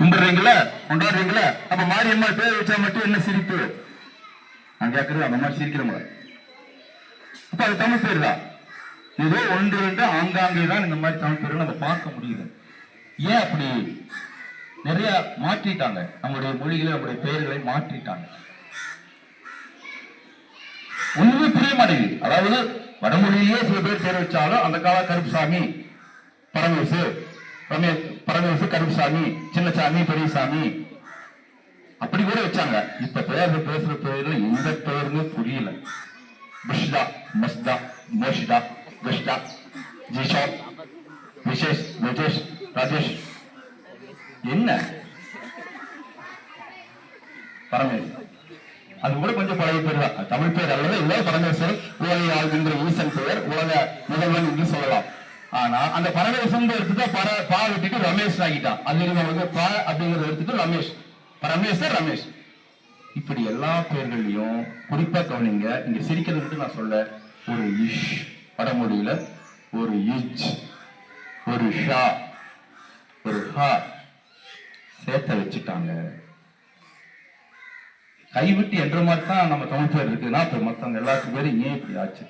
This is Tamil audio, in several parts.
கும்பிடுறீங்களா? கொண்டாடுறீங்களா? அப்ப மாரியம்மா பேர் வச்சா மட்டும் என்ன சிரிப்பு? நான் கேட்கறது அந்த மாதிரி சிரிக்கிற முறை அப்ப அது தமிழ் பேர் தான். ஏதோ ஒன்று ரெண்டு ஆங்காங்கே தான் இந்த மாதிரி தமிழ் பேர் நம்ம பார்க்க முடியுது. ஏன் அப்படி? நிறைய மாற்றிட்டாங்க. நம்முடைய மொழிகளை நம்முடைய பெயர்களை மாற்றிட்டாங்க. ஒண்ணுமே புரிய மாட்டேங்குது. அதாவது வடமொழியிலேயே சில பேர் பேர் வச்சாலும் அந்த கால கருப்புசாமி பரமேசு ரமேஷ் பரமேசு கருப்புசாமி சின்னசாமி பெரியசாமி. அப்படி கூட வச்சாங்க. இப்ப பேர் பேசுற பேர்ல எந்த பேருமே புரியல. புஷ்டா மஸ்தா மோஷிதா கிருஷ்டா ஜிஷா விசேஷ் விஜேஷ் ராஜேஷ். என்ன? பரமேஸ்வரன் அது கூட கொஞ்சம் பழைய பேர் தான். தமிழ் பேர் அல்லது இல்ல பரமேஸ்வரன் உலக ஆள்கின்ற ஈசன் பெயர் உலக முதல்வன் என்று சொல்லலாம். ஆனா அந்த பரமேஸ்வரன் எடுத்துட்டு பர பா விட்டுட்டு ரமேஷ் ஆகிட்டான் அது இவங்க வந்து ப அப்படிங்கறத எடுத்துட்டு ரமேஷ். ரமேஷ் ரமேஷ். இப்படி எல்லா பேர்களையும் குறிப்பா கவனிங்க. இங்க சிரிக்கிறது மட்டும் நான் சொல்ல. ஒரு இஷ் வடமொழியில ஒரு இஜ் ஒரு ஷா ஒரு ஹா சேர்த்த வச்சுட்டாங்க. கைவிட்டு என்ற மாதிரி தான் நம்ம தமிழ் பேர் இருக்குன்னா இப்ப மத்தவங்க எல்லாத்துக்கும் பேரும் ஏன் இப்படி ஆச்சு?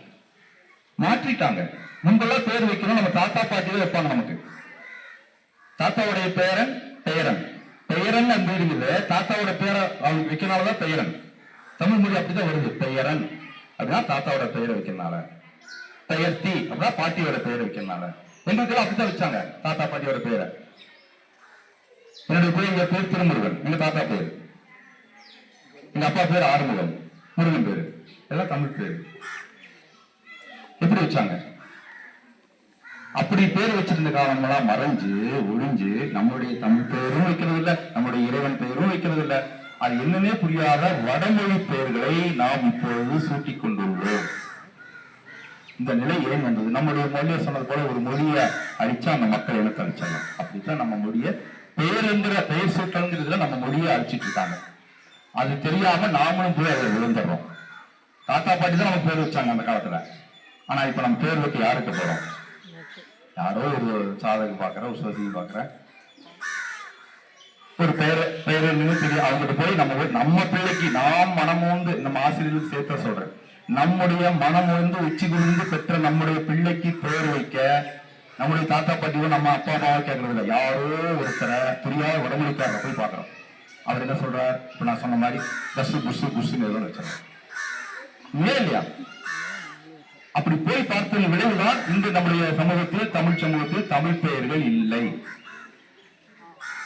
மாற்றிட்டாங்க. முன்பெல்லாம் பேர் வைக்கணும் நம்ம தாத்தா பாட்டி தான் வைப்பாங்க நமக்கு. தாத்தாவுடைய பேரன் பெயரன் பெயரன் அந்த இருக்குது தாத்தாவோட பேரை அவங்க வைக்கிறனாலதான் பெயரன் தமிழ் மொழி அப்படிதான் வருது. பெயரன் அப்படின்னா தாத்தாவோட பெயரை வைக்கிறனால. பெயர்த்தி அப்படின்னா பாட்டியோட பெயரை வைக்கிறனால. எங்களுக்கெல்லாம் அப்படித்தான் வச்சாங்க. தாத்தா பாட்டியோட பெயரை என்னுடைய பேர் எங்க பேர் திருமுருகன். எங்க தாத்தா பேர்? எங்க அப்பா பேர் ஆறுமுகன். முருகன் பேரு. எல்லாம் தமிழ் பேரு. எப்படி வச்சாங்க? அப்படி பேர் வச்சிருந்த காலமெல்லாம் மறைஞ்சு ஒழிஞ்சு நம்முடைய தமிழ் பெயரும் வைக்கிறது இல்லை நம்முடைய இறைவன் பெயரும் வைக்கிறது இல்ல அது என்னன்னே புரியாத வடமொழி பெயர்களை நாம் இப்பொழுது சூட்டிக் கொண்டுள்ளோம். இந்த நிலை ஏன் வந்தது. நம்முடைய மொழியை சொன்னது போல ஒரு மொழியை அழிச்சா அந்த மக்கள் எனக்கு அழிச்சிடலாம். அப்படித்தான் நம்ம மொழியை என்கிற பெயர் சூட்டல்ங்கிறதுல நம்ம மொழியை அழிச்சிட்டு இருக்காங்க. அது தெரியாம நாமளும் போய் அதை விழுந்துடுறோம். தாத்தா பாட்டி தான் நமக்கு பேர் வச்சாங்க அந்த காலத்துல. ஆனா இப்ப நம்ம பேர் வைக்க யாருக்கு போறோம்? யாரோ ஒரு சாதகம் பாக்குற ஒரு சோசியம் பாக்குற ஒரு பெயர் பேரன்னு என்னன்னு தெரியும் அவங்ககிட்ட போய் நம்ம போய் நம்ம பிள்ளைக்கு நாம் மனமோந்து நம்ம ஆசிரியர்களுக்கு சேர்த்த சொல்றேன். நம்முடைய மனமோந்து உச்சி குளிர்ந்து பெற்ற நம்முடைய பிள்ளைக்கு பெயர் வைக்க நம்முடைய தாத்தா பாட்டியோ நம்ம அப்பா அம்மாவோ கேட்கறது இல்லை யாரோ ஒருத்தரை புரியாத உடம்புக்காரரை போய் பார்க்கறோம். அவர் என்ன சொல்றார்? இப்ப நான் சொன்ன மாதிரி பஸ் புஷு புஷுன்னு எதுவும் வச்சார் இல்லையா? அப்படி போய் பார்த்ததன் விளைவுதான் இன்று நம்முடைய சமூகத்தில் தமிழ் சமூகத்தில் தமிழ் பெயர்கள் இல்லை.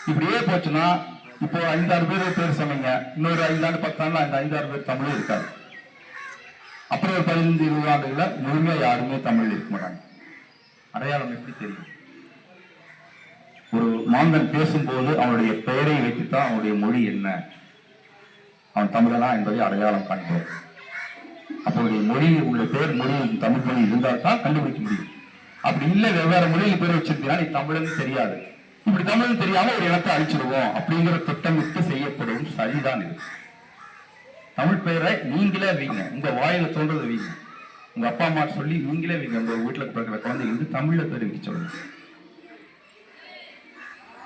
இப்படியே போச்சுன்னா இப்போ ஐந்தாறு பேர் பேர் சொன்னீங்க. இன்னொரு ஐந்தாண்டு பத்தாண்டு அந்த ஐந்தாறு பேர் தமிழ் இருக்காது. அப்புறம் ஒரு பதினைந்து இருபது ஆண்டுகள முழுமையா யாருமே தமிழ் இருக்க மாட்டாங்க. அடையாளம் எப்படி தெரியும்? ஒரு மாந்தன் பேசும்போது அவனுடைய பெயரை வைத்துத்தான் அவனுடைய மொழி என்ன? அவன் தமிழனா என்பதை அடையாளம் காண்கிறோம் அவனுடைய மொழி உள்ள பேர் மொழியும் தமிழ் மொழி இருந்தால் தான் கண்டுபிடிக்க முடியும். அப்படி இல்ல வெவ்வேறு மொழியில் பேர் வச்சிருந்தீங்கன்னா நீ தமிழன்னு தெரியாது. இப்படி தமிழ் தெரியாம ஒரு இடத்தை அழிச்சிடுவோம் அப்படிங்கிற திட்டமிட்டு செய்யப்படும் சரிதான் இது. தமிழ் பெயரை நீங்களே வீங்க. உங்க வாயில தோன்றதை வைங்க. உங்க அப்பா அம்மா சொல்லி நீங்களே வீங்க. உங்க வீட்டுல பிறக்கிற குழந்தைங்களுக்கு தமிழ்ல பேர் வைக்க சொல்லுங்க.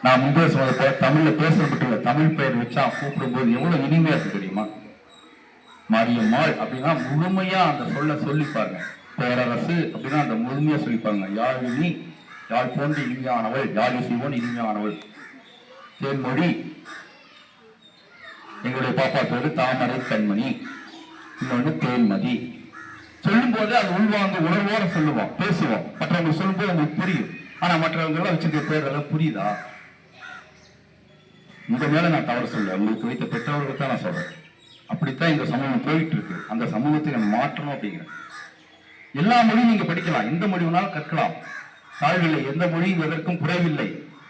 நான் முன்பே சொன்னது போல தமிழ்ல பேசப்பட்டுள்ள தமிழ் பெயர் வச்சா கூப்பிடும்போது எவ்வளவு இனிமையா இருக்கு தெரியுமா? மாரியம்மாள் அப்படின்னா முழுமையா அந்த சொல்ல சொல்லிப்பாருங்க. பேரரசு அப்படின்னா அந்த முழுமையா சொல்லிப்பாருங்க. யாழினி யாழ் போன்று இனிமையானவள் யாழி சிவன் இனிமையானவள். தேன்மொழி எங்களுடைய பாப்பா பேரு தாமரை கண்மணி இன்னொன்று தேன்மதி. சொல்லும் போது அது உள்வாங்க உணர்வோட சொல்லுவோம் பேசுவோம். மற்றவங்க சொல்லும்போது உங்களுக்கு புரியும். ஆனா மற்றவங்க வச்சிருக்க பேர் எல்லாம் புரியுதா? உங்க மேல நான் தவறு சொல்ல உங்களுக்கு வைத்த பெற்றவர்களுக்கு தான் நான் சொல்றேன். அப்படித்தான் இந்த சமூகம் போயிட்டு இருக்கு அந்த சமூகத்தை நம்ம மாற்றணும் அப்படிங்கிறேன் எல்லா மொழியும் நீங்க படிக்கலாம். எந்த மொழி வேணாலும் கற்கலாம். தாழ்வில்லை எந்த மொழியும் எதற்கும் குறைவில்லை.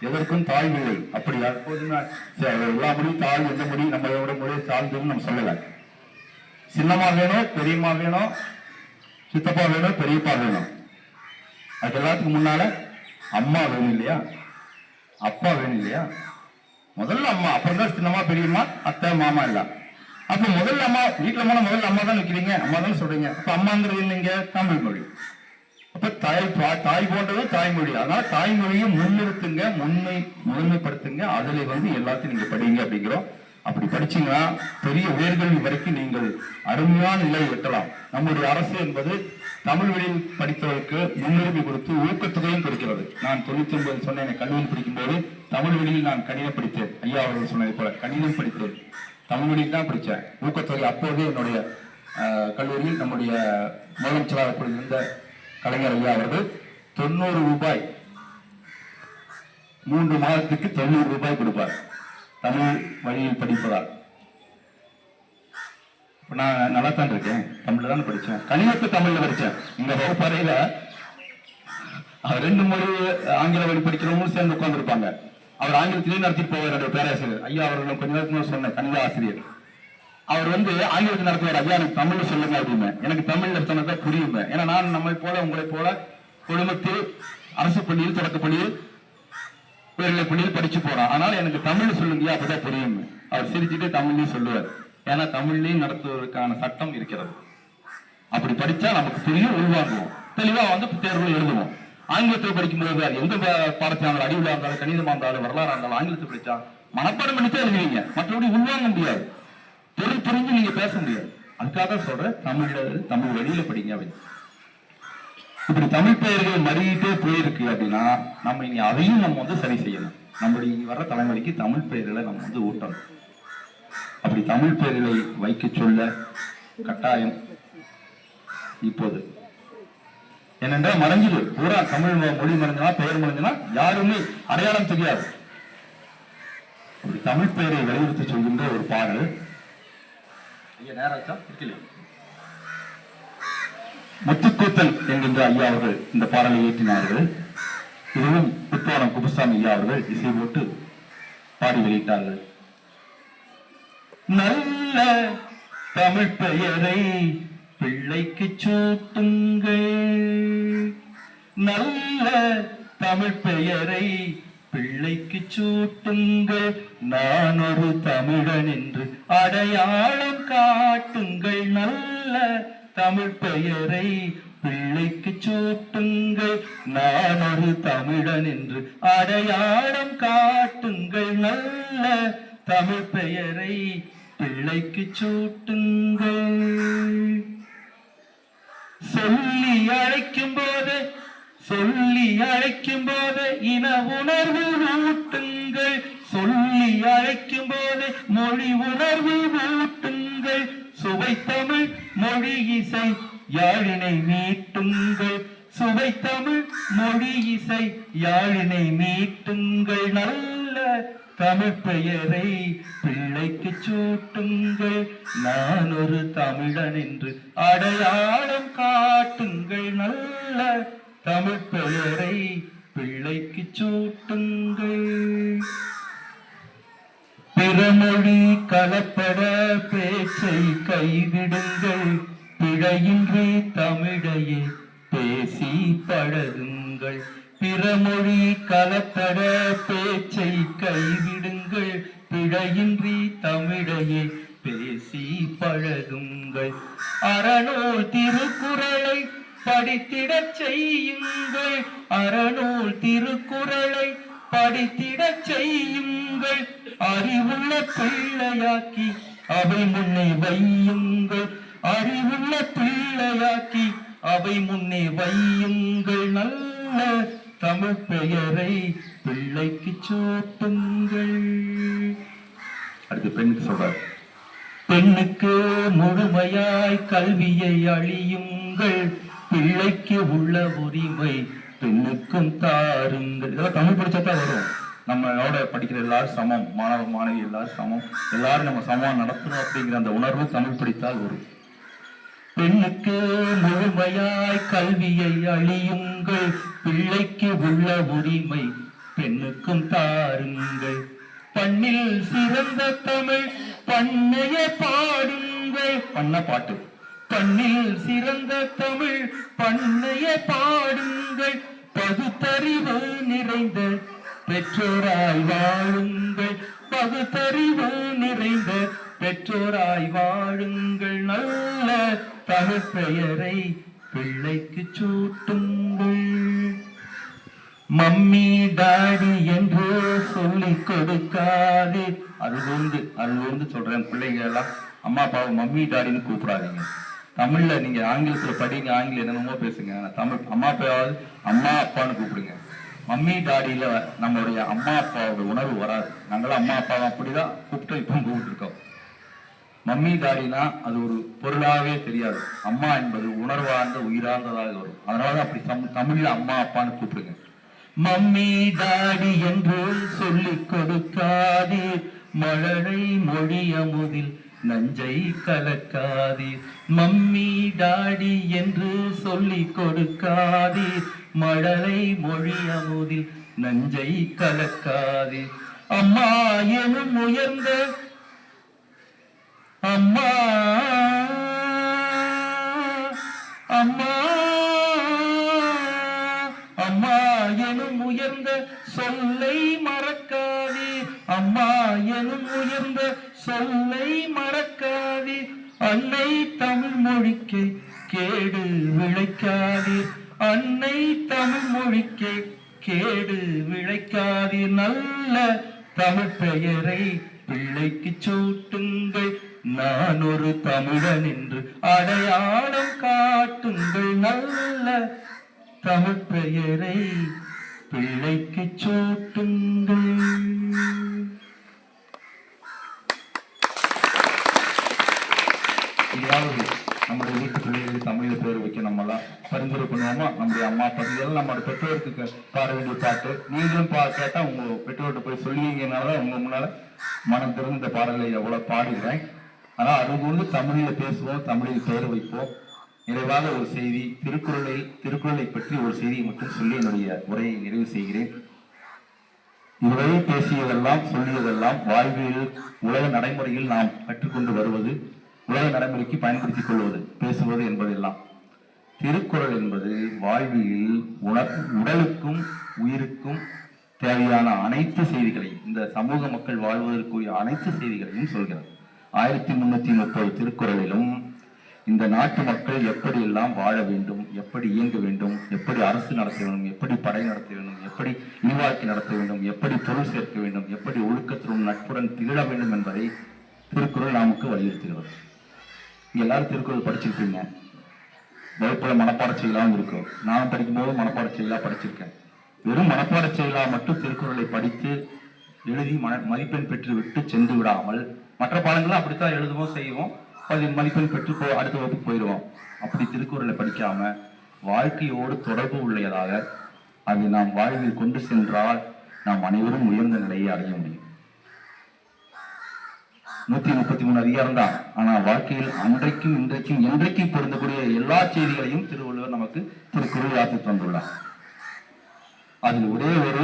எதற்கும் தாழ்வில்லை அப்படி எப்போதுமே எல்லா மொழியும் தாழ் எந்த மொழி? நம்மளோட மொழியை தாழ்ந்ததுன்னு நம்ம சொல்லல. சின்னமா வேணும் பெரியம்மா வேணும் சித்தப்பா வேணும் பெரியப்பா வேணும். அது எல்லாத்துக்கும் முன்னால அம்மா வேணும் இல்லையா? அப்பா வேணும் இல்லையா? முதல்ல அம்மா. அப்புறம் தான் சின்னம்மா பெரியம்மா அத்தை மாமா எல்லாம். அப்ப முதல்ல அம்மா வீட்டுல போனா முதல்ல அம்மா தான் நிக்கிறீங்க. அம்மா தான் சொல்றீங்க. அப்ப அம்மாங்கிறது இல்லைங்க தமிழ் மொழி அப்ப தாய் தாய் போன்றது தாய்மொழி. அதனால தாய்மொழியை முன்னிறுத்துங்க முன்மை முதன்மைப்படுத்துங்க அதுல வந்து எல்லாத்தையும் நீங்க படிங்க அப்படிங்கிறோம். அப்படி படிச்சீங்கன்னா பெரிய உயர்கல்வி வரைக்கும் நீங்கள் அருமையான நிலை எட்டலாம். நம்முடைய அரசு என்பது தமிழ் வழியில் படித்தவருக்கு முன்னுரிமை கொடுத்து ஊக்கத்தொகையும் கொடுக்கிறது. நான் தொண்ணூத்தி ஒன்பது சொன்னேன் எனக்கு கல்லூரியில் படிக்கும்போது. தமிழ் வழியில் நான் கணிதம் படித்தேன். ஐயா அவர்கள் சொன்னதை போல கணிதம் படித்தேன். தமிழ் வழியில் தான் படித்தேன். ஊக்கத்தொகை அப்போதே என்னுடைய கல்லூரியில் நம்முடைய முதலமைச்சராக இருந்த கலைஞர் ஐயா அவர்கள் தொண்ணூறு ரூபாய் மூன்று மாதத்துக்கு தொண்ணூறு ரூபாய் கொடுப்பார். தமிழ் வழியில் படிப்பதால். இப்ப நான் நல்லா தான் இருக்கேன். தமிழ்ல தான் படிச்சேன் கணிதத்தை தமிழ்ல படிச்சேன் இந்த வகுப்பறையில ரெண்டு மொழி ஆங்கில வழி படிக்கிறவங்களும் சேர்ந்து உட்காந்துருப்பாங்க அவர் ஆங்கிலத்திலேயே நடத்திட்டு போவார் என்னுடைய பேராசிரியர். ஐயா அவர்கள் கொஞ்ச நேரத்துக்கு சொன்ன கணித ஆசிரியர். அவர் வந்து ஆங்கிலத்தில் நடத்துவார் ஐயா எனக்கு தமிழ்ல சொல்லுங்க அப்படின்னு. எனக்கு தமிழ்ல சொன்னதான் புரியுங்க. ஏன்னா நான் நம்மை போல உங்களை போல குடும்பத்தில் அரசு பள்ளியில் தொடக்க பள்ளியில் உயர்நிலை பள்ளியில் படிச்சு போறான். அதனால எனக்கு தமிழ் சொல்லுங்க அப்பதான் புரியும். அவர் சிரிச்சுட்டு தமிழ்லையும் சொல்லுவார். ஏன்னா தமிழ்லையும் நடத்துவதற்கான சட்டம் இருக்கிறது. அப்படி படிச்சா நமக்கு புரியும் உள்வாங்குவோம். தெளிவா வந்து தேர்வு எழுதுவோம். ஆங்கிலத்தில் படிக்கும்போது அது எந்த பாடத்தாங்க பாடத்தினா இருந்தாலும் அறிவுலா இருந்தாலும் கணிதமா இருந்தாலும் வரலாறா இருந்தாலும் ஆங்கிலத்தில் படிச்சா மனப்பாடம் பண்ணித்தான் எழுதுவீங்க. மற்றபடி உள்வாங்க முடியாது. பொருள் புரிஞ்சு நீங்க பேச முடியாது. அதுக்காக தான் சொல்றேன் தமிழ்ல தமிழ் வழியில படிங்க அப்படின்னு. இப்படி தமிழ் பெயர்கள் மறியிட்டே போயிருக்கு அப்படின்னா நம்ம இனி அதையும் நம்ம வந்து சரி செய்யணும். நம்முடைய இனி வர தலைமுறைக்கு தமிழ் பெயர்களை நம்ம வந்து ஊட்டணும். அப்படி தமிழ் பெயர்களை வைக்க சொல்ல கட்டாயம் இப்போது. ஏனென்றால் மறைஞ்சிடு பூரா தமிழ் மொழி மறைஞ்சனா பெயர் மறைஞ்சனா யாருமே அடையாளம் தெரியாது. ஒரு தமிழ் பெயரை வலியுறுத்தி சொல்கின்ற ஒரு பாடல். ஐயா நேராச்சா இருக்கலையா? முத்துக்கூத்தல் என்கின்ற ஐயா அவர்கள் இந்த பாடலை இயற்றினார்கள். இதுவும் புத்தோரம் குப்புசாமி ஐயா அவர்கள் இசை போட்டு பாடி வெளியிட்டார்கள். நல்ல தமிழ் பெயரை பிள்ளைக்கு சூட்டுங்கள். நல்ல தமிழ் பெயரை பிள்ளைக்கு சூட்டுங்கள். நான் ஒரு தமிழன் என்று அடையாளம் காட்டுங்கள். நல்ல தமிழ் பெயரை பிள்ளைக்கு சூட்டுங்கள். நான் ஒரு தமிழன் என்று அடையாளம் காட்டுங்கள். நல்ல தமிழ் பெயரை பிள்ளைக்கு சூட்டுங்கள் சொல்லி அழைக்கும் போது சொல்லி அழைக்கும் போது இன உணர்வு ஊட்டுங்கள். சொல்லி அழைக்கும் போது மொழி உணர்வு ஊட்டுங்கள். சுவை தமிழ் மொழி இசை யாழினை மீட்டுங்கள். சுவை தமிழ் மொழி இசை யாழினை மீட்டுங்கள். நல்ல தமிழ் பெயரை பிள்ளைக்கு சூட்டுங்கள். நான் ஒரு தமிழன் என்று அடையாளம் காட்டுங்கள். நல்ல தமிழ் பெயரை பிள்ளைக்கு சூட்டுங்கள். பிறமொழி கலப்பட பேச்சை கைவிடுங்கள். பிழையின்றி தமிழையே பேசி பழகுங்கள். பிறமொழி கலப்பட பேச்சை கைவிடுங்கள். பிழையின்றி தமிழையே பேசி பழகுங்கள். அறநூல் திருக்குறளை படித்திடச் செய்யுங்கள் அறநூல் திருக்குறளை படித்திடச் செய்யுங்கள். அறிவுள்ள பிள்ளையாக்கி அவை முன்னே வையுங்கள். அறிவுள்ள பிள்ளையாக்கி அவை முன்னே வையுங்கள். நல்ல தமிழ் பெயரை பிள்ளைக்கு சூட்டுங்கள். அடுத்து பெண்ணுக்கு சொல்றாரு. பெண்ணுக்கு முழுமையாய் கல்வியை அழியுங்கள். பிள்ளைக்கு உள்ள உரிமை பெண்ணுக்கும் தாருங்கள் இதெல்லாம் தமிழ் படிச்சா தான் வரும். நம்மளோட படிக்கிற எல்லாரும் சமம். மாணவ மாணவி எல்லாரும் சமம். எல்லாரும் நம்ம சமம் நடத்தணும் அப்படிங்கிற அந்த உணர்வு தமிழ் படித்தால் வரும். பெண்ணுக்கு முழுமையாய் கல்வியை அழியுங்கள். பிள்ளைக்கு உள்ள உரிமை பெண்ணுக்கும் தாருங்கள். பண்ணில் சிறந்த தமிழ் பண்ணைய பாடுங்கள். பண்ண பாட்டு. பண்ணில் சிறந்த தமிழ் பண்ணைய பாடுங்கள். பகுத்தறிவு நிறைந்த பெற்றோராய் வாழுங்கள். பகுத்தறிவு நிறைந்த பெற்றோராய் வாழுங்கள். நல்ல தமிழ் பெயரை பிள்ளைக்கு சூட்டுங்கள். மம்மி டாடி என்று சொல்லி கொடுக்காதே. அருள்ந்து அருள்ந்து சொல்றேன் பிள்ளைங்க எல்லாம் அம்மா அப்பாவை மம்மி டாடின்னு கூப்பிடாதீங்க. தமிழ்ல நீங்க ஆங்கிலத்துல படிங்க ஆங்கிலம் என்னென்னமோ பேசுங்க. தமிழ் அம்மா அப்பாவது அம்மா அப்பான்னு கூப்பிடுங்க. மம்மி டாடியில நம்மளுடைய அம்மா அப்பாவோட உணர்வு வராது. நாங்களாம் அம்மா அப்பாவை? அப்படிதான் கூப்பிட்டு இப்போ கூப்பிட்டு இருக்கோம் மம்மி டாடினா அது ஒரு பொருளாவே தெரியாது. அம்மா என்பது உணர்வார்ந்த உயிரார்ந்ததாக வரும். அதனாலதான் அப்படி தம் தமிழ்ல அம்மா அப்பான்னு கூப்பிடுங்க. மம்மி டாடி என்று சொல்லிக் கொடுக்காதீர் மழலை மொழியமுதில் நஞ்சை கலக்காதீர். மம்மி டாடி என்று சொல்லி கொடுக்காதீர். மழலை மொழியமுதில் நஞ்சை கலக்காதீர். அம்மா எனும் உயர்ந்த அம்மா. அம்மா. அம்மா எனும் உயர்ந்த சொல்லை மறக்காதே அம்மா எனும் உயர்ந்த சொல்லை மற அன்னை தமிழ் மொழிக்கு கேடு விளைக்காதீர் அன்னை தமிழ் மொழிக்கு கேடு விளைக்காதீர். நல்ல தமிழ் பெயரை பிள்ளைக்கு சூட்டுங்கள். நான் ஒரு தமிழன் என்று அடையாளம் காட்டுங்கள். நல்ல தமிழ் பெயரை பிள்ளைக்கு சூட்டுங்கள். இதாவது நம்முடைய வீட்டு பிள்ளைகளுக்கு தமிழில் பேர் வைக்க நம்மளாம் பரிந்துரை பண்ணுவோமா நம்முடைய அம்மா அப்பா இதெல்லாம் நம்மளோட பெற்றோருக்கு பாட வேண்டிய பாட்டு. நீங்களும் பா கேட்டா உங்க பெற்றோர்கிட்ட போய் சொல்லிங்கனாலதான் உங்க முன்னால மனம் திறந்து இந்த பாடலை எவ்வளோ பாடுகிறேன். ஆனா அது கொண்டு தமிழில் பேசுவோம் தமிழில் பெயர் வைப்போம். நிறைவாக ஒரு செய்தி திருக்குறளை திருக்குறளை பற்றி ஒரு செய்தியை மட்டும் சொல்லி என்னுடைய உரையை நிறைவு செய்கிறேன். இதுவரை பேசியதெல்லாம் சொல்லியதெல்லாம் வாழ்வியல் உலக நடைமுறையில் நாம் கற்றுக்கொண்டு வருவது உலக நடைமுறைக்கு பயன்படுத்திக் கொள்வது பேசுவது என்பதெல்லாம். திருக்குறள் என்பது வாழ்வியல் உடலுக்கும் உயிருக்கும் தேவையான அனைத்து செய்திகளையும் இந்த சமூக மக்கள் வாழ்வதற்குரிய அனைத்து செய்திகளையும் சொல்கிறது. ஆயிரத்தி முன்னூத்தி முப்பது திருக்குறளிலும் இந்த நாட்டு மக்கள் எப்படி எல்லாம் வாழ வேண்டும் எப்படி இயங்க வேண்டும் எப்படி அரசு நடத்த வேண்டும் எப்படி படை நடத்த வேண்டும் எப்படி இல்வாழ்க்கை நடத்த வேண்டும் எப்படி பொருள் சேர்க்க வேண்டும் எப்படி ஒழுக்கத்துடன் நட்புடன் திகழ வேண்டும் என்பதை திருக்குறள் நமக்கு வலியுறுத்துகிறது. இங்க எல்லாரும் திருக்குறள் படிச்சிருப்பீங்க. வகுப்புல மனப்பாட செயலாகவும் இருக்கும். நான் படிக்கும்போது மனப்பாட செயலா படிச்சிருக்கேன். வெறும் மனப்பாட செயலா மட்டும் திருக்குறளை படித்து எழுதி மன மதிப்பெண் பெற்று விட்டு சென்று விடாமல் மற்ற பாடங்களும் அப்படித்தான் எழுதுவோம் செய்வோம். அது மதிப்பெண் பெற்று போ அடுத்த வகுப்பு போயிடுவோம் அப்படி திருக்குறளை படிக்காம வாழ்க்கையோடு தொடர்பு உள்ளதாக அதை நாம் வாழ்வில் கொண்டு சென்றால் நாம் அனைவரும் உயர்ந்த நிலையை அடைய முடியும். நூத்தி முப்பத்தி மூணு அதிகாரம் தான் ஆனா வாழ்க்கையில் அன்றைக்கும் இன்றைக்கும் என்றைக்கும் பொருந்தக்கூடிய எல்லா செய்திகளையும் திருவள்ளுவர் நமக்கு திருக்குறள் யாத்து தந்துள்ளார். அதில் ஒரே ஒரு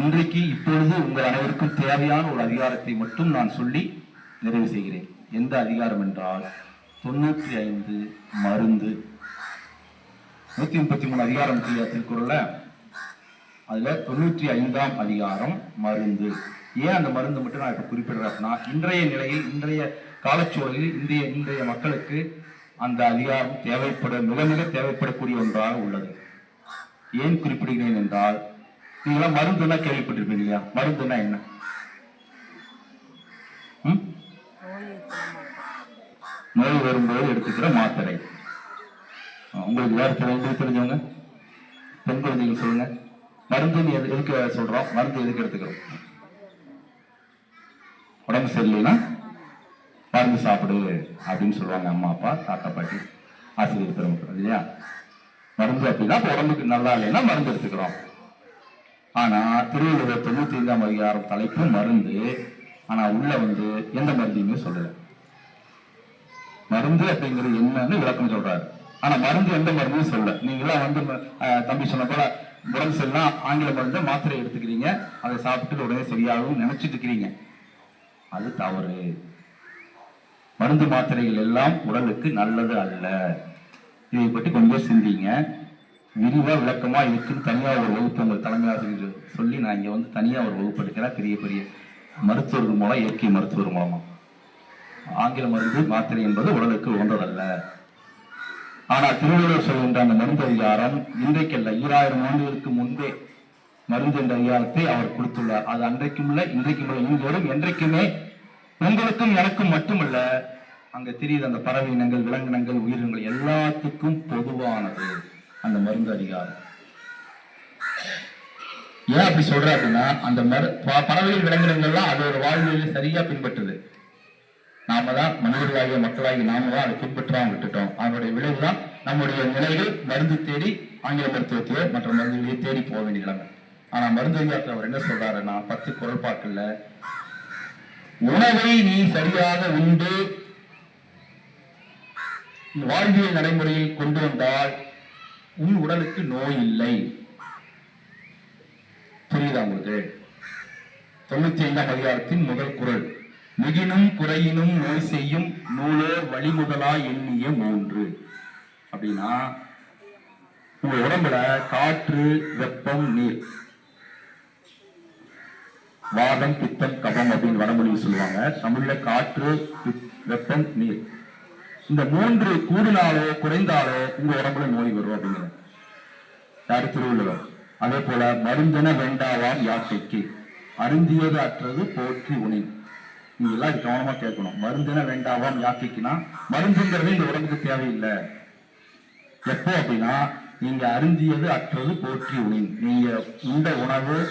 இன்றைக்கு இப்பொழுது உங்கள் அனைவருக்கும் தேவையான ஒரு அதிகாரத்தை மட்டும் நான் சொல்லி நிறைவு செய்கிறேன். எந்த அதிகாரம் என்றால் தொண்ணூற்றி ஐந்து மருந்து. நூத்தி முப்பத்தி மூணு அதிகாரம் இருக்கு இல்லையா அதுல தொண்ணூற்றி ஐந்தாம் அதிகாரம் மருந்து. ஏன் அந்த மருந்து மட்டும் நான் இப்ப குறிப்பிடுறேன் அப்படின்னா இன்றைய நிலையில் இன்றைய காலச்சூழலில் இந்திய இன்றைய மக்களுக்கு அந்த அதிகாரம் தேவைப்பட மிக மிக தேவைப்படக்கூடிய ஒன்றாக உள்ளது. ஏன் குறிப்பிடுகிறேன் என்றால் நீங்களாம் மருந்துன்னா கேள்விப்பட்டிருப்பீங்க இல்லையா? மருந்துன்னா என்ன? நோய் வரும்போது எடுத்துக்கிற மாத்திரை. உங்களுக்கு வேற தெரிஞ்சு தெரிஞ்சவங்க? பெண் குழந்தைகள் சொல்லுங்க. மருந்து எது எதுக்கு சொல்றோம்? மருந்து எதுக்கு எடுத்துக்கிறோம்? உடம்பு சரியில்லைன்னா மருந்து சாப்பிடு அப்படின்னு சொல்லுவாங்க அம்மா அப்பா தாத்தா பாட்டி ஆசிரியர் பெருமக்கள் இல்லையா? மருந்து அப்படின்னா உடம்புக்கு நல்லா இல்லைன்னா மருந்து எடுத்துக்கிறோம். ஆனா திருவள்ளுவர் தொண்ணூத்தி ஐந்தாம் அதிகாரம் தலைப்பு மருந்து. ஆனா உள்ள வந்து எந்த மருந்தையுமே சொல்லல. மருந்து அப்படிங்கிறது என்னன்னு விளக்கம் சொல்றாரு. ஆனா மருந்து எந்த மருந்தும் சொல்ல நீங்களாம் வந்து தம்பி சொன்ன போல உடம்பு சரியில்லை ஆங்கில மருந்து மாத்திரை எடுத்துக்கிறீங்க. அதை சாப்பிட்டு உடனே சரியாகும் நினைச்சிட்டு இருக்கிறீங்க. அது தவறு. மருந்து மாத்திரைகள் எல்லாம் உடலுக்கு நல்லது அல்ல. இதை பற்றி கொஞ்சம் சிந்திங்க. விரிவா விளக்கமா இருக்குன்னு தனியா ஒரு வகுப்பு உங்கள் தலைமை ஆசிரியர் சொல்லி நான் இங்க வந்து தனியா ஒரு வகுப்பு எடுக்கிறேன். பெரிய பெரிய மருத்துவர்கள் மூலம் இயற்கை மருத்துவர் மூலமா. ஆங்கில மருந்து மாத்திரை என்பது உடலுக்கு உகந்ததல்ல. ஆனால் திருவள்ளுவர் சொல்கின்ற அந்த மருந்து அதிகாரம் இன்றைக்கல்ல ஈராயிரம் ஆண்டுகளுக்கு முன்பே மருந்து என்ற அதிகாரத்தை அவர் கொடுத்துள்ளார். அது அன்றைக்கும் இல்ல இன்றைக்கும் என்றைக்குமே உங்களுக்கும் எனக்கும் மட்டுமல்ல அங்க தெரியுது அந்த பறவை இனங்கள் விலங்கினங்கள் உயிரினங்கள் எல்லாத்துக்கும் பொதுவானது அந்த மருந்து அதிகாரம். ஏன் அப்படி சொல்ற அப்படின்னா அந்த மரு ப- பறவைகள் விலங்கினங்கள்லாம் அதோட வாழ்வியலை சரியா பின்பற்றுது. நாம தான் மனிதர்களாகிய மக்களாகி நாம தான் அதை பின்பற்றாம விட்டுட்டோம். அதனுடைய விளைவு தான் நம்முடைய நிலைகள் மருந்து தேடி ஆங்கில மருத்துவத்தையோ மற்ற மருந்துகளையோ தேடி போக வேண்டிய நிலைமை. ஆனா மருந்து அவர் என்ன சொல்றாருன்னா பத்து குரல்பாட்டுல உணவை நீ சரியாக உண்டு. வாழ்வியல் நடைமுறையில் கொண்டு வந்தால் உன் உடலுக்கு நோய் இல்லை. புரியுதா உங்களுக்கு? தொண்ணூத்தி ஐந்தாம் அதிகாரத்தின் முதல் குரல் மிகினும் குறையினும் நோய் செய்யும் நூலோர் வழிமுதலா எண்ணிய மூன்று. அப்படின்னா உங்க உடம்புல காற்று வெப்பம் நீர் வாதம் பித்தம் கபம் அப்படின்னு வடமொழி சொல்லுவாங்க. தமிழ்ல காற்று பித்- வெப்பம் நீர். இந்த மூன்று கூடினாலோ குறைந்தாலோ உங்க உடம்புல நோய் வரும் அப்படிங்கிறது யாரு திருவள்ளுவர்? அதே போல மருந்தென வேண்டாவாம் யாக்கைக்கு? அருந்தியது அற்றது போற்றி உணி நீங்க எல்லாம் கவனமா கேட்கணும். மருந்தென வேண்டாவாம் யாக்கைக்குன்னா மருந்துங்கிறது இந்த உடம்புக்கு தேவையில்லை. எப்போ அப்படின்னா நீங்க அருந்தியது அற்றது போற்றி உணி நீங்க உண்ட உணவு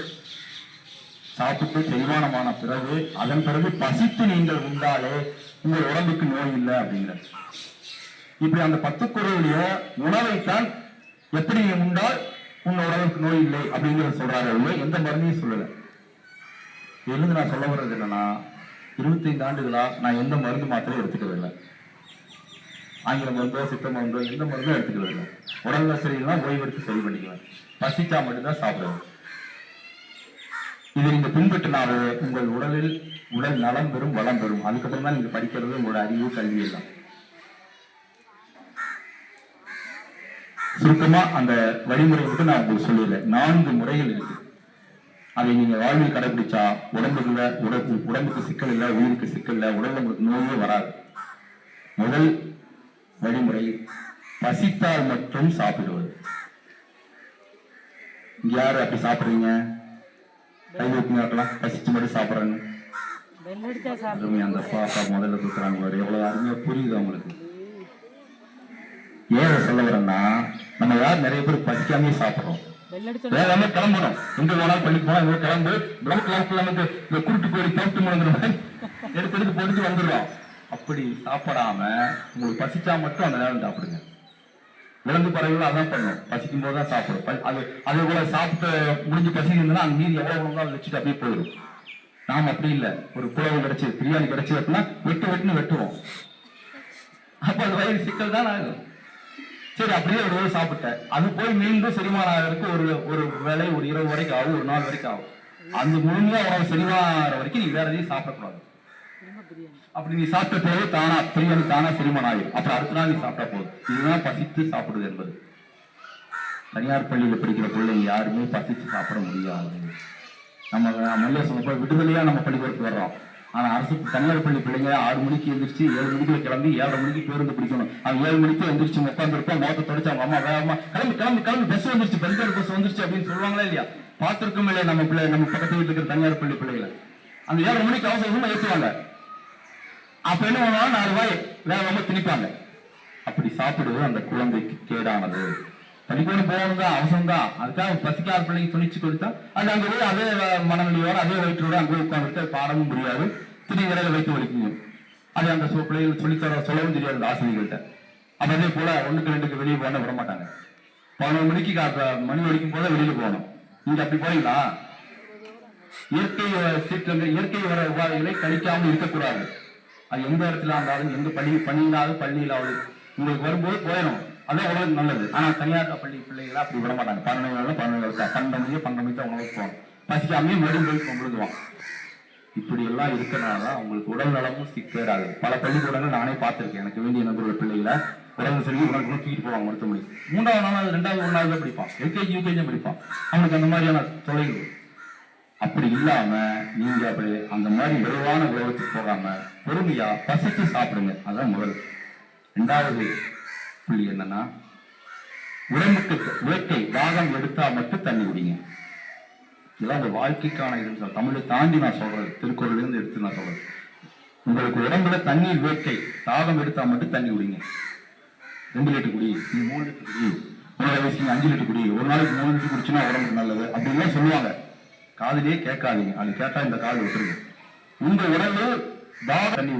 சாப்பிட்டு செரிமானமான பிறகு அதன் பிறகு பசித்து நீங்கள் உண்டாலே உங்கள் உடம்புக்கு நோய் இல்லை அப்படிங்கிற இப்படி அந்த பத்து குரலிய உணவைத்தான் எப்படி உண்டால் உன் உடலுக்கு நோய் இல்லை அப்படிங்கிறத சொல்றாரு எந்த மருந்தையும் சொல்லல. எழுந்து நான் சொல்ல வர்றது என்னன்னா இருபத்தைந்து ஆண்டுகளா நான் எந்த மருந்து மாத்திரையும் எடுத்துக்கிறது இல்லை. ஆங்கில மருந்தோ சித்த மருந்தோ எந்த மருந்தும் எடுத்துக்கிறது இல்லை. உடல்ல ஓய்வெடுத்து சரி பண்ணிக்குவேன். பசிச்சா மட்டும்தான் சாப்பிடுவேன். இதை நீங்க பின்பற்றினாலே உங்கள் உடலில் உடல் நலம் பெறும் வளம் பெறும். அதுக்கப்புறம் தான் நீங்க படிக்கிறது உங்களோட அறிவு கல்வி எல்லாம். சுருக்கமா அந்த வழிமுறை மட்டும் நான் உங்களுக்கு சொல்லல. நான்கு முறைகள் இருக்கு. அதை நீங்க வாழ்வில் கடைபிடிச்சா உடம்புக்குள்ள உடம்பு உடம்புக்கு சிக்கல் இல்லை உயிருக்கு சிக்கல் இல்லை உடல் உங்களுக்கு நோயே வராது. முதல் வழிமுறை பசித்தால் மட்டும் சாப்பிடுவது. யாரு அப்படி சாப்பிடுறீங்க? கை வைப்பீங்க பார்க்கலாம் பசிச்சு மட்டும் சாப்பிடுறேன்னு அந்த பாப்பா முதல்ல தூக்குறாங்க பாரு. எவ்வளவு அருமையா புரியுது அவங்களுக்கு. ஏன் சொல்ல வரேன்னா நம்ம யார் நிறைய பேர் பசிக்காமே சாப்பிடுறோம். வெள்ளடிச்சா வேகாம கிளம்பணும். எங்க போனாலும் பள்ளிக்கு போனா இங்க கிளம்பு. பிளவுட் கிளாஸ் கிளம்புக்கு இந்த குருட்டு போய் தோட்டு முழுங்குற மாதிரி எடுத்து எடுத்து போட்டு வந்துடுறோம். அப்படி சாப்பிடாம உங்களுக்கு பசிச்சா மட்டும் அந்த நேரம் சாப்பிடுங்க. விலங்கு பறவைகள் அதான் பண்ணும். பசிக்கும் போது தான் சாப்பிடும். அது அது கூட போல சாப்பிட்டு முடிஞ்சு பசிக்குதுன்னா அந்த மீதி எவ்வளவு உணவு அதை வச்சுட்டு அப்படியே போயிடும். நாம அப்படி இல்லை. ஒரு புலவு கிடைச்சு பிரியாணி கிடைச்சு அப்படின்னா வெட்டு வெட்டுன்னு வெட்டுவோம். அப்ப அது வயிறு சிக்கல் தான் ஆகும் சரி அப்படியே ஒரு சாப்பிட்டேன். அது போய் மீண்டும் செரிமானம் ஆகிறதுக்கு ஒரு ஒரு வேலை ஒரு இரவு வரைக்கும் ஆகும் ஒரு நாள் வரைக்கும் ஆகும். அந்த முழுமையா உணவு செரிமானம் ஆகிற வரைக்கும் நீ வேற எதையும் சாப்பிடக்கூடாது. அப்படி நீ சாப்பிட்ட பிறகு தானா பிரியாணி தானா செரிமானம் ஆகும் அப்புறம் அடுத்த நாள் நீ சாப்பிட்டா போதும். இதுதான் பசித்து சாப்பிடுது என்பது. தனியார் பள்ளியில் படிக்கிற பிள்ளைங்க யாருமே பசித்து சாப்பிட முடியாது. நம்ம மல்லிகை சொன்னப்போ விடுதலையாக நம்ம பள்ளிக்கூடத்துக்கு வர்றோம். ஆனால் அரசு தனியார் பள்ளி பிள்ளைங்க ஆறு மணிக்கு எழுந்திரிச்சு ஏழு மணிக்கு கிளம்பி ஏழரை மணிக்கு பேருந்து பிடிக்கணும். அவன் ஏழு மணிக்கு எந்திரிச்சு உட்காந்துருப்போம் மோத்த தொடச்சு அவங்க அம்மா வேகமா கிளம்பி கிளம்பி கிளம்பி பஸ் வந்துருச்சு பெண்கள் பஸ் வந்துருச்சு அப்படின்னு சொல்லுவாங்களா இல்லையா? பார்த்துருக்கோம் இல்லையா நம்ம பிள்ளை நம்ம பக்கத்து வீட்டில் இருக்கிற தனியார் பள்ளி பிள்ளைகளை. அந்த ஏழரை மணிக்கு அவசரமா ஏற்றுவாங்க அப்ப என்ன பண்ணுவாங்க? நாலு ரூபாய் வேகமா திணிப்பாங்க. அப்படி சாப்பிடுவது அந்த குழந்தைக்கு கேடானது. பள்ளிக்கூடம் போகணும் தான் அவசரம் தான் அதுக்காக பசிக்காத பிள்ளைங்க துணிச்சு கொடுத்தா அது அங்க போய் அதே மனநிலையோட அதே வயிற்றோட அங்கே உட்காந்துட்டு பாடவும் பாடமும் முடியாது. திடீர் விரைவில் வைத்து வலிக்குங்க அது அந்த பிள்ளைகள் சொல்லித்தர சொல்லவும் தெரியாது அந்த ஆசிரியர்கள்ட்ட. அப்ப அதே போல ஒண்ணுக்கு ரெண்டுக்கு வெளியே போன விட மாட்டாங்க. பதினொரு மணிக்கு மணி வலிக்கும் போது வெளியில போகணும். நீங்க அப்படி போறீங்களா? இயற்கை சீற்றங்கள் இயற்கை வர உபாதைகளை கழிக்காமல் இருக்கக்கூடாது. அது எந்த இடத்துல இருந்தாலும் எந்த பள்ளி பணியிலாவது பள்ளியிலாவது உங்களுக்கு வரும்போது போயிடும் அதான் உணவுக்கு நல்லது. ஆனால் தனியார் பள்ளி பிள்ளைகளை அப்படி விட மாட்டாங்க. பன்னெண்டு பன்னெண்டு வருஷம். பன்னெண்டு மணிக்கு பன்னெண்டு மணிக்கு தான் உணவுக்கு போகணும். பசிக்காமையே மறுபடியும் போய் பொம்பளுக்குவான் இப்படி எல்லாம் இருக்கனால அவங்களுக்கு உடல் நலமும் சிக்கேறாது பல பள்ளிக்கூடங்கள் நானே பார்த்துருக்கேன். எனக்கு வேண்டிய நண்பர்கள் பிள்ளைகளை உடம்பு சரி உடம்பு தூக்கிட்டு போவாங்க மருத்துவமனை மூன்றாவது நாள் ரெண்டாவது ஒன்றாவது படிப்பான். எல்கேஜி யூகேஜி படிப்பான். அவனுக்கு அந்த மாதிரியான தொலைகள் அப்படி இல்லாம நீங்க அப்படி அந்த மாதிரி விரைவான உலகத்துக்கு போகாம பொறுமையா பசித்து சாப்பிடுங்க. அதான் முதல். ரெண்டாவது புள்ளி என்னன்னா உடம்புக்கு வேட்கை தாகம் எடுத்தா மட்டும் தண்ணி குடிங்க. இதெல்லாம் அந்த வாழ்க்கைக்கான இதுன்னு சொல்ல தமிழை தாண்டி நான் சொல்றது திருக்குறள் இருந்து எடுத்து நான் சொல்றது. உங்களுக்கு உடம்புல தண்ணீர் வேட்கை தாகம் எடுத்தா மட்டும் தண்ணி குடிங்க. ரெண்டு லிட்டர் குடி நீ மூணு லிட்டர் குடி உங்களை வயசு அஞ்சு லிட்டர் குடி ஒரு நாளைக்கு மூணு லிட்டர் குடிச்சுன்னா உடம்புக்கு நல்லது அப்படின்லாம் சொல்லுவாங்க. காதுலயே கேட்காதீங்க. அது கேட்டா இந்த காது விட்டுருங்க உங்க உடம்பு தாவ தண்ணி